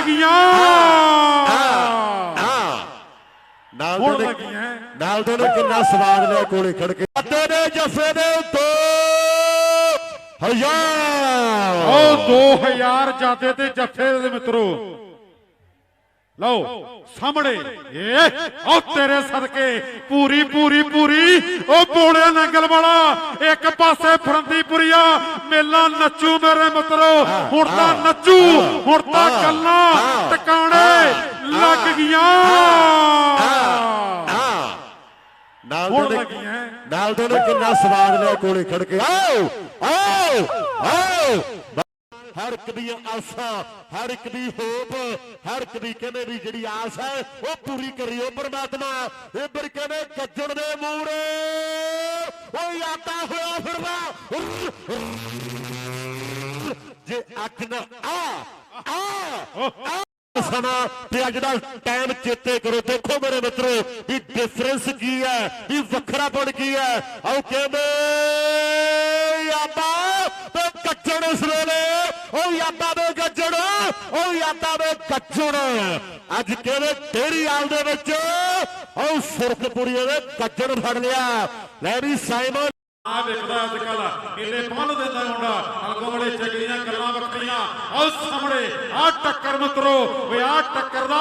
ਲੱਗੀਆਂ। ਨਾਲ ਹੁਣ ਦੋਨੇ ਲੱਗੀਆਂ। ਨਾਲ ਕਿੰਨਾ ਸਵਾਦ ਲਿਆ ਕੋਲੇ ਖੜ ਕੇ। ਅੱਤੇ ਦੇ ਜੱਫੇ ਦੇ ਉੱਤੋਂ ਹਯਾ ਉਹ 2000 ਜਾਦੇ ਤੇ ਜੱਫੇ ਦੇ ਮਿੱਤਰੋ। ਲਓ ਸਾਹਮਣੇ। ਏ ਉਹ ਤੇਰੇ ਸਦਕੇ। ਪੂਰੀ ਪੂਰੀ ਪੂਰੀ। ਉਹ ਬੋਲੇ ਨੰਗਲ ਵਾਲਾ ਇੱਕ ਪਾਸੇ ਫਰੰਦੀਪੁਰੀਆ ਮੇਲਾ ਨੱਚੂ ਮੇਰੇ ਮਿੱਤਰੋ। ਹੁਣ ਤਾਂ ਨੱਚੂ ਹੁਣ ਤਾਂ ਗੱਲਾਂ ਟਿਕਾਣੇ ਲੱਗ ਗਈਆਂ। ਨਾਲ ਲੱਗੀਆਂ। ਨਾਲ ਨੇ ਕਿੰਨਾ ਸਵਾਦ ਲਿਆ ਕੋਲੇ ਖੜ ਕੇ ਆਓ ਆਓ ਆਓ। ਹਰ ਇੱਕ ਦੀ ਆਸਾਂ, ਹਰ ਇੱਕ ਦੀ ਹੋਪ, ਹਰ ਇੱਕ ਦੀ ਕਹਿੰਦੇ ਵੀ ਜਿਹੜੀ ਆਸ ਹੈ, ਉਹ ਪੂਰੀ ਕਰਿਓ ਪਰਮਾਤਮਾ। ਇਹ ਕਹਿੰਦੇ, ਗੱਜਣ ਦੇ ਮੂਰੇ ਉਹ ਯਾਤਾ ਹੋਇਆ ਫਿਰਦਾ। ਜੇ ਅੱਖ ਨਾ ਆ ਆ ਸਮਾਂ ਤੇ ਅੱਜ ਦਾ ਟਾਈਮ ਚੇਤੇ ਕਰੋ। ਦੇਖੋ ਮੇਰੇ ਮਿੱਤਰੋ, ਵੀ ਡਿਫਰੈਂਸ ਕੀ ਹੈ, ਵੀ ਵੱਖਰਾਪਣ ਕੀ ਹੈ। ਆਓ ਕਹਿੰਦੇ ਯਾਦਾ ਤੇ ਕੱਚਣ ਇਸ ਵੇਲੇ। ਉਹ ਯਾਦਾ ਦੇ ਗੱਜਣ ਉਹ ਯਾਦਾ ਦੇ ਕੱਚਣ ਅੱਜ ਕਹਿੰਦੇ ਤੇਰੀ ਆਲ ਦੇ ਵਿੱਚ? ਉਹ ਸੁਰਖਪੁਰੀ ਦੇ ਕੱਜਣ ਫੜ ਲਿਆ। ਲੈ ਵੀ ਸਾਈਮਨ। ਆ ਵੇਖਦਾ ਅੱਜ ਕੱਲ ਕਿਤੇ ਪੰਨ ਦਿੰਦਾ ਮੁੰਡਾ ਅਲਗੋ ਵਾਲੇ ਚੱਗਲੀਆਂ ਗੱਲਾਂ ਵੱਖਰੀਆਂ। ਆਹ ਸਾਹਮਣੇ ਆ ਟੱਕਰ ਮਿੱਤਰੋ ਓਏ ਆ ਟੱਕਰ ਦਾ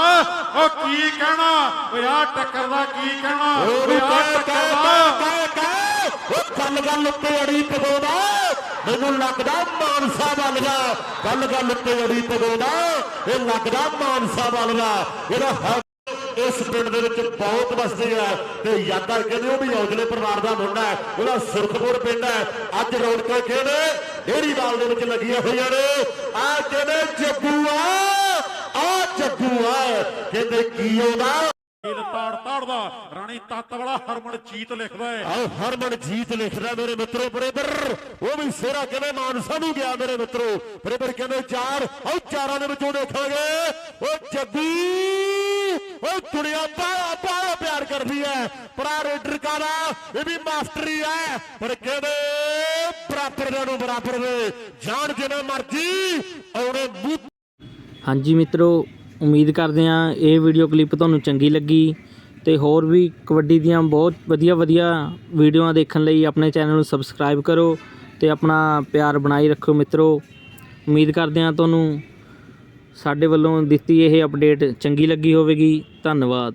ਉਹ ਕੀ ਕਹਿਣਾ? ਓਏ ਆ ਟੱਕਰ ਦਾ ਕੀ ਕਹਿਣਾ? ਓਏ ਆ ਟੱਕਰ ਦਾ। ਉਹ ਗੱਲ ਗੱਲ ਉੱਤੇ ਅੜੀ ਪਗੋਦਾ। ਮੈਨੂੰ ਲੱਗਦਾ ਮਾਨਸਾ ਵੱਲ ਦਾ ਗੱਲ ਗੱਲ ਉੱਤੇ ਅੜੀ ਪਗੋਦਾ ਇਹ ਲੱਗਦਾ ਮਾਨਸਾ ਵੱਲ ਦਾ ਇਹਦਾ ਇਸ ਪਿੰਡ ਦੇ ਵਿੱਚ ਬਹੁਤ ਵਸਦੇ ਆ। ਤੇ ਯਾਦਾਂ ਕਹਿੰਦੇ ਉਹ ਵੀ ਔਜਲੇ ਪਰਿਵਾਰ ਦਾ ਮੁੰਡਾ ਹੈ। ਉਹਦਾ ਸੁਰਖਪੁਰ ਪਿੰਡ ਹੈ। ਅੱਜ ਰੌਣਕਾਂ ਕਹਿੰਦੇ ਡੇਰੀ ਦੇ ਵਿੱਚ ਲੱਗੀਆਂ ਹੋਈਆਂ ਨੇ। ਆ ਕਹਿੰਦੇ ਜੱਗੂ ਆ। ਆ ਜੱਗੂ ਆ। ਕਹਿੰਦੇ ਕੀ ਉਹਦਾ? ਇਹ ਤਾੜ ਤਾੜਦਾ ਰਾਣੀ ਤੱਤ ਵਾਲਾ ਹਰਮਨਜੀਤ ਲਿਖਦਾ ਹੈ। ਆਓ ਹਰਮਨ ਜੀਤ ਲਿਖਦਾ ਮੇਰੇ ਮਿੱਤਰੋ ਬਰੇਬਰ। ਉਹ ਵੀ ਸੇਰਾ ਕਹਿੰਦੇ ਮਾਨਸਾ ਨੂੰ ਗਿਆ ਮੇਰੇ ਮਿੱਤਰੋ? ਬਰੇਬਰ ਕਹਿੰਦੇ ਚਾਰ ਆਓ ਚਾਰਾਂ ਦੇ ਵਿੱਚੋਂ ਦੇਖਾਂਗੇ। ਉਹ ਜੱਗੀ ਉਹ ਦੁਨੀਆ ਬਾਲਾ ਬਾਲਾ ਪਿਆਰ ਕਰਦੀ ਹੈ। ਪਰਾ ਰੇਡਰ ਕਾਦਾ ਇਹ ਵੀ ਮਾਸਟਰੀ ਹੈ। ਪਰ ਕਹਿੰਦੇ ਬਰਾਬਰ ਦੇ ਨੂੰ ਬਰਾਬਰ ਦੇ। ਜਾਣ ਜਿਵੇਂ ਮਰਜ਼ੀ ਆਉਣੇ ਮੂੰਹ ਹਾਂਜੀ ਮਿੱਤਰੋ ਉਮੀਦ ਕਰਦੇ ਹਾਂ ਇਹ ਵੀਡੀਓ ਕਲਿੱਪ ਤੁਹਾਨੂੰ ਚੰਗੀ ਲੱਗੀ ਤੇ ਹੋਰ ਵੀ ਕਬੱਡੀ ਦੀਆਂ ਬਹੁਤ ਵਧੀਆ ਵਧੀਆ ਵੀਡੀਓਆਂ ਦੇਖਣ ਲਈ ਆਪਣੇ ਚੈਨਲ ਨੂੰ ਸਬਸਕ੍ਰਾਈਬ ਕਰੋ ਤੇ ਆਪਣਾ ਪਿਆਰ ਬਣਾਈ ਰੱਖੋ ਮਿੱਤਰੋ। ਉਮੀਦ ਕਰਦੇ ਹਾਂ ਤੁਹਾਨੂੰ ਸਾਡੇ ਵੱਲੋਂ ਦਿੱਤੀ ਇਹ ਅਪਡੇਟ ਚੰਗੀ ਲੱਗੀ ਹੋਵੇਗੀ। ਧੰਨਵਾਦ।